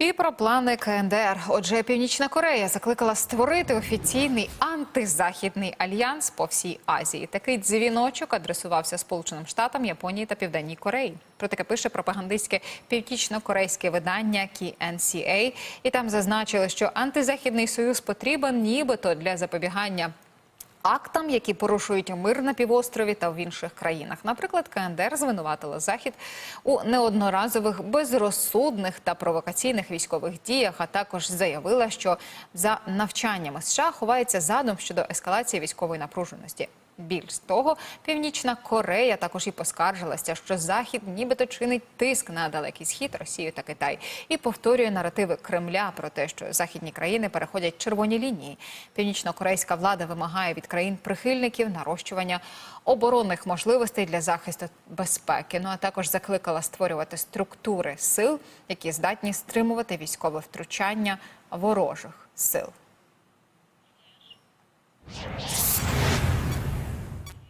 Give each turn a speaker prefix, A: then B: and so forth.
A: І про плани КНДР. Отже, Північна Корея закликала створити офіційний антизахідний альянс по всій Азії. Такий дзвіночок адресувався Сполученим Штатам, Японії та Південній Кореї. Про таке пише пропагандистське північно-корейське видання KNCA. І там зазначили, що антизахідний союз потрібен нібито для запобігання актам, які порушують мир на півострові та в інших країнах. Наприклад, КНДР звинуватила Захід у неодноразових безрозсудних та провокаційних військових діях, а також заявила, що за навчаннями США ховається задум щодо ескалації військової напруженості. Більш того, Північна Корея також і поскаржилася, що Захід нібито чинить тиск на далекий схід, Росію та Китай, і повторює наративи Кремля про те, що західні країни переходять червоні лінії. Північно-корейська влада вимагає від країн прихильників нарощування оборонних можливостей для захисту безпеки. Ну а також закликала створювати структури сил, які здатні стримувати військове втручання ворожих сил.